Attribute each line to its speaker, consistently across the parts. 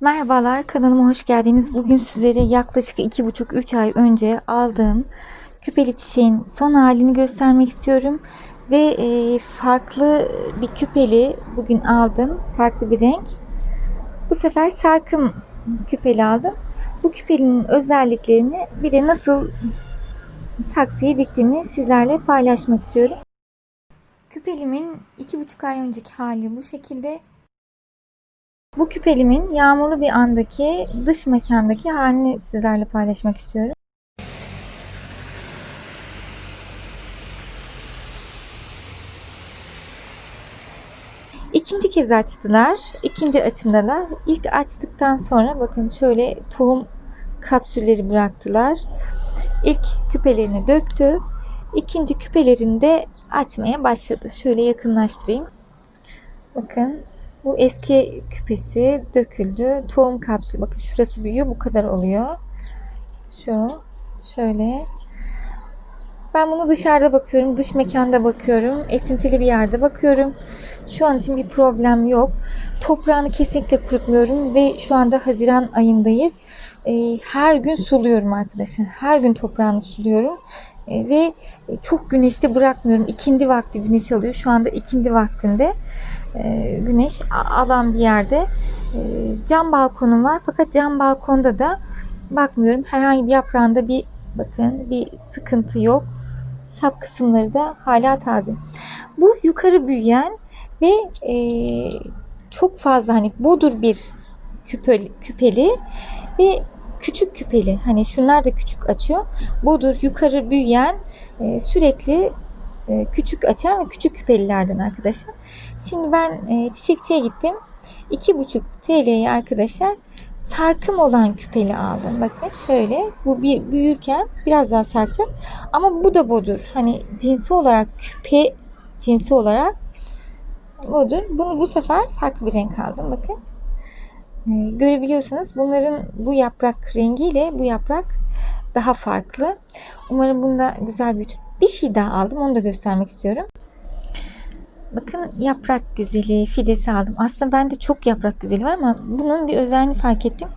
Speaker 1: Merhabalar kanalıma hoş geldiniz. Bugün sizlere yaklaşık 2,5-3 ay önce aldığım küpeli çiçeğin son halini göstermek istiyorum. Ve e, farklı bir küpeli bugün aldım. Farklı bir renk. Bu sefer sarkım küpeli aldım. Bu küpelinin özelliklerini bir de nasıl saksıya diktiğimi sizlerle paylaşmak istiyorum. Küpelimin 2,5 ay önceki hali bu şekilde. Bu küpelimin yağmurlu bir andaki dış mekandaki halini sizlerle paylaşmak istiyorum. İkinci kez açtılar. İkinci açımdalar. İlk açtıktan sonra bakın şöyle tohum kapsülleri bıraktılar. İlk küpelerini döktü. İkinci küpelerini de açmaya başladı. Şöyle yakınlaştırayım. Bakın bu eski küpesi döküldü. Tohum kapsülü. Bakın şurası büyüyor. Bu kadar oluyor. Şu. Şöyle. Ben bunu dışarıda bakıyorum. Dış mekanda bakıyorum. Esintili bir yerde bakıyorum. Şu an için bir problem yok. Toprağını kesinlikle kurutmuyorum ve şu anda Haziran ayındayız. Ee, Her gün suluyorum arkadaşlar. Her gün toprağını suluyorum. Ee, Ve çok güneşte bırakmıyorum. İkindi vakti güneş alıyor. Şu anda ikindi vaktinde e, güneş alan bir yerde. E, Cam balkonum var fakat cam balkonda da bakmıyorum. Herhangi bir yaprağında bir bakın bir sıkıntı yok. Sap kısımları da hala taze. Bu yukarı büyüyen ve e, çok fazla hani bodur bir küpeli, küpeli ve küçük küpeli. Hani şunlar da küçük açıyor. Bodur yukarı büyüyen e, sürekli küçük açan ve küçük küpelilerden arkadaşlar. Şimdi ben e, çiçekçiye gittim. 2,5 TL'ye arkadaşlar sarkım olan küpeli aldım. Bakın şöyle bu bir büyürken biraz daha sarkacak. Ama bu da bodur. Hani cinsi olarak küpe cinsi olarak bodur. Bunu bu sefer farklı bir renk aldım. Bakın. Ee, görebiliyorsanız bunların bu yaprak rengiyle bu yaprak daha farklı. Umarım bunda güzel büyütür. Bir şey daha aldım. Onu da göstermek istiyorum. Bakın yaprak güzeli, fidesi aldım. Aslında bende çok yaprak güzeli var ama bunun bir özelliğini fark ettim.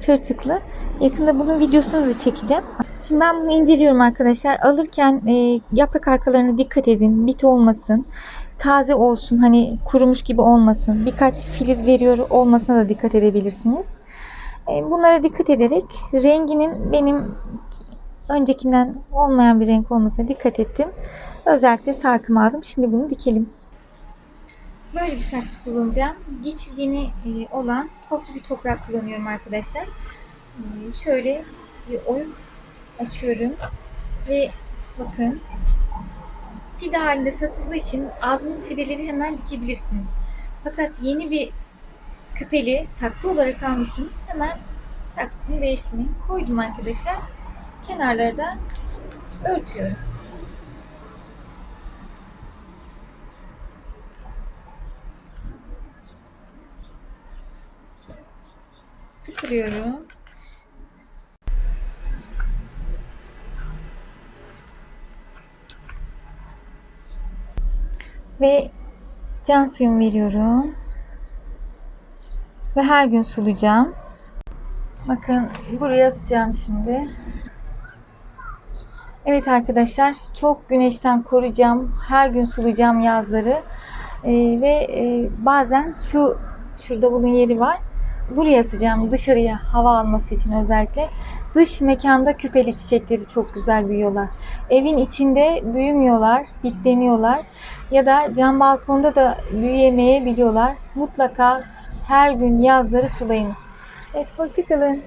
Speaker 1: Tırtıklı. Yakında bunun videosunu da çekeceğim. Şimdi ben bunu inceliyorum arkadaşlar. Alırken e, yaprak arkalarına dikkat edin. Bit olmasın. Taze olsun. Hani kurumuş gibi olmasın. Birkaç filiz veriyor olmasına da dikkat edebilirsiniz. E, bunlara dikkat ederek renginin benim öncekinden olmayan bir renk olmasına dikkat ettim. Özellikle sarkım aldım. Şimdi bunu dikelim. Böyle bir saksı kullanacağım. Geçirgeni e, olan toplu bir toprak kullanıyorum arkadaşlar. E, Şöyle bir oyun açıyorum ve bakın fide halinde satıldığı için aldığınız fideleri hemen dikebilirsiniz. Fakat yeni bir küpeli saksı olarak almışsınız hemen saksısını değiştirmeyin. Koydum arkadaşlar. Kenarları da örtüyorum. Sıkılıyorum. Ve can suyumu veriyorum. Ve her gün sulayacağım. Bakın buraya asacağım şimdi. Evet arkadaşlar çok güneşten koruyacağım. Her gün sulayacağım yazları. Ee, ve e, bazen şu şurada bunun yeri var. Buraya asacağım dışarıya hava alması için özellikle. Dış mekanda küpeli çiçekleri çok güzel büyüyorlar. Evin içinde büyümüyorlar, bitleniyorlar. Ya da cam balkonda da büyüyemeyebiliyorlar. Mutlaka her gün yazları sulayın. Evet hoşçakalın.